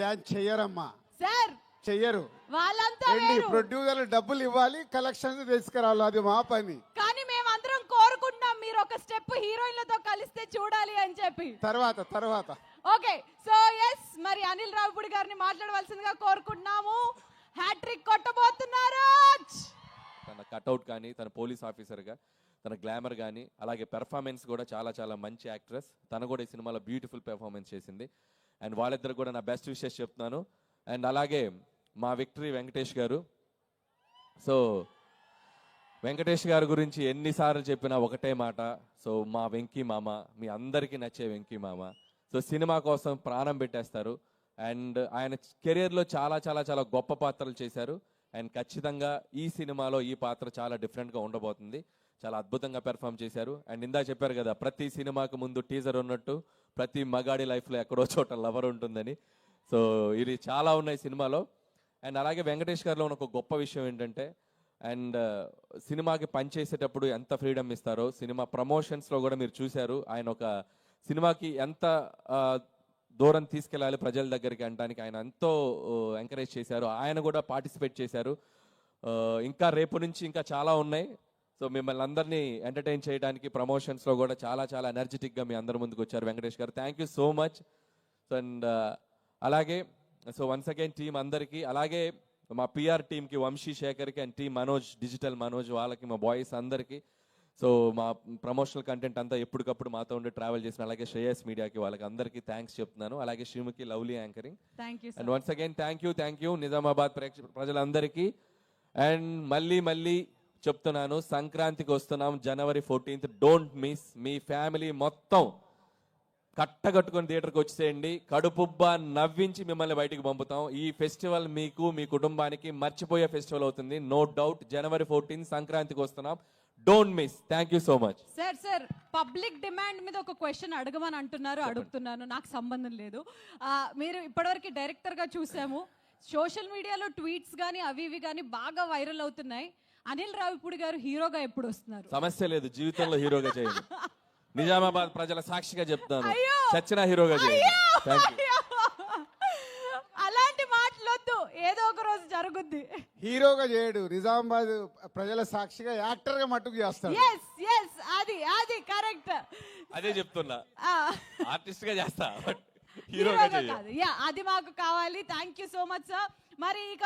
Dance చెయ్యరమ్మా. Sir! చెయ్యరు. వాళ్ళంతా ఏంటి వేరు. ప్రొడ్యూసర్లు డబ్బులు ఇవ్వాలి కలెక్షన్ తీసుకురావాలి అది మా పని. కానీ మేమందరం కోరుకుంటున్నాం మీరు ఒక స్టెప్ హీరోయిన్లతో కలిస్తే చూడాలి అని చెప్పి. తర్వాత తర్వాత. ఓకే సో ఎస్ మరి అనిల్ రావుపూడి గారిని మాట్లాడవలసిందిగా కోరుకుంటున్నాము. హ్యాట్రిక్ కొట్టబోతున్నారు తన కట్అవుట్ కానీ తన పోలీస్ ఆఫీసర్గా తన గ్లామర్ కానీ అలాగే పెర్ఫార్మెన్స్ కూడా చాలా చాలా మంచి యాక్ట్రెస్ తను కూడా ఈ సినిమాలో బ్యూటిఫుల్ పెర్ఫార్మెన్స్ చేసింది. అండ్ వాళ్ళిద్దరు కూడా నా బెస్ట్ విషెస్ చెప్తున్నాను. అండ్ అలాగే మా విక్టరీ వెంకటేష్ గారు. సో వెంకటేష్ గారి గురించి ఎన్నిసార్లు చెప్పినా ఒకటే మాట. సో మా వెంకీ మామ మీ అందరికీ నచ్చే వెంకీ మామ. సో సినిమా కోసం ప్రాణం పెట్టేస్తారు. అండ్ ఆయన కెరియర్లో చాలా చాలా చాలా గొప్ప పాత్రలు చేశారు. అండ్ ఖచ్చితంగా ఈ సినిమాలో ఈ పాత్ర చాలా డిఫరెంట్గా ఉండబోతుంది. చాలా అద్భుతంగా పెర్ఫామ్ చేశారు. అండ్ ఇందా చెప్పారు కదా ప్రతి సినిమాకు ముందు టీజర్ ఉన్నట్టు ప్రతి మగాడి లైఫ్లో ఎక్కడో చోట లవర్ ఉంటుందని. సో ఇది చాలా ఉన్నాయి సినిమాలో. అండ్ అలాగే వెంకటేష్ గారిలో ఉన్న ఒక గొప్ప విషయం ఏంటంటే అండ్ uh, సినిమాకి పనిచేసేటప్పుడు ఎంత ఫ్రీడమ్ ఇస్తారో సినిమా ప్రమోషన్స్లో కూడా మీరు చూశారు. ఆయన ఒక సినిమాకి ఎంత దూరం తీసుకెళ్ళాలి ప్రజల దగ్గరికి అనడానికి ఆయన ఎంతో ఎంకరేజ్ చేశారు. ఆయన కూడా పార్టిసిపేట్ చేశారు. ఇంకా రేపు నుంచి ఇంకా చాలా ఉన్నాయి. సో మిమ్మల్ని అందరినీ ఎంటర్టైన్ చేయడానికి ప్రమోషన్స్లో కూడా చాలా చాలా ఎనర్జెటిక్గా మీ అందరి ముందుకు వచ్చారు Venkatesh garu. Thank you so much so and అలాగే సో వన్స్ అగైన్ టీం అందరికీ అలాగే మా పిఆర్ టీంకి Vamsi శేఖర్కి and team Manoj digital Manoj వాళ్ళకి మా బాయ్స్ అందరికీ. సో మా ప్రమోషనల్ కంటెంట్ అంతా ఎప్పటికప్పుడు మాతో ఉండి ట్రావెల్ చేసిన అలాగే శ్రేయస్ మీడియాకి వాళ్ళకి అందరికీ థ్యాంక్స్ చెప్తున్నాను. అలాగే Sreemukhi lovely anchoring thank you and once again thank you thank you Nizamabad ప్రేక్ష ప్రజలందరికీ. అండ్ మళ్ళీ మళ్ళీ చెప్తున్నాను సంక్రాంతికి వస్తున్నాం జనవరి ఫోర్టీన్త్. డోంట్ మిస్ మీ ఫ్యామిలీ మొత్తం కట్టగట్టుకొని థియేటర్కి వచ్చేయండి. కడుపుబ్బ నవ్వించి మిమ్మల్ని బయటికి పంపుతాం. ఈ ఫెస్టివల్ మీకు మీ కుటుంబానికి మర్చిపోయే ఫెస్టివల్ అవుతుంది. నో డౌట్ జనవరి ఫోర్టీన్ సంక్రాంతికి వస్తున్నాం. Don't miss thank you so much sir sir public demand మీద ఒక క్వశ్చన్ అడగమని అంటున్నారు అడుగుతున్నాను. నాకు సంబంధం లేదు. మీరు ఇప్పటివరకు డైరెక్టర్గా చూసాము. సోషల్ మీడియాలో ట్వీట్స్ కానీ అవి ఇవి కానీ బాగా వైరల్ అవుతున్నాయి. అనిల్ రావిపూడి గారు హీరోగా ఎప్పుడు వస్తున్నారు? సమస్య లేదు జీవితంలో హీరోగా చేయండి. నిజామాబాద్ ప్రజల సాక్షిగా చెప్తాను. అయ్యో! చచ్చిన హీరోగా చేయండి. థ్యాంక్ యూ అలాంటి మాటలొద్దు. ఏదో ఒక రోజు జరుగుద్ది. హీరోగా చేయడు. నిజామాబాద్ ప్రజల సాక్షిగా యాక్టర్గా మట్టుకు చేస్తాడు. ఎస్ ఎస్ అది అది కరెక్ట్. అదే చెప్తున్నా. ఆర్టిస్ట్గా చేస్తా బట్ హీరోగా కాదు. యా అది మాకు కావాలి. Thank you so much sir మరి ఇక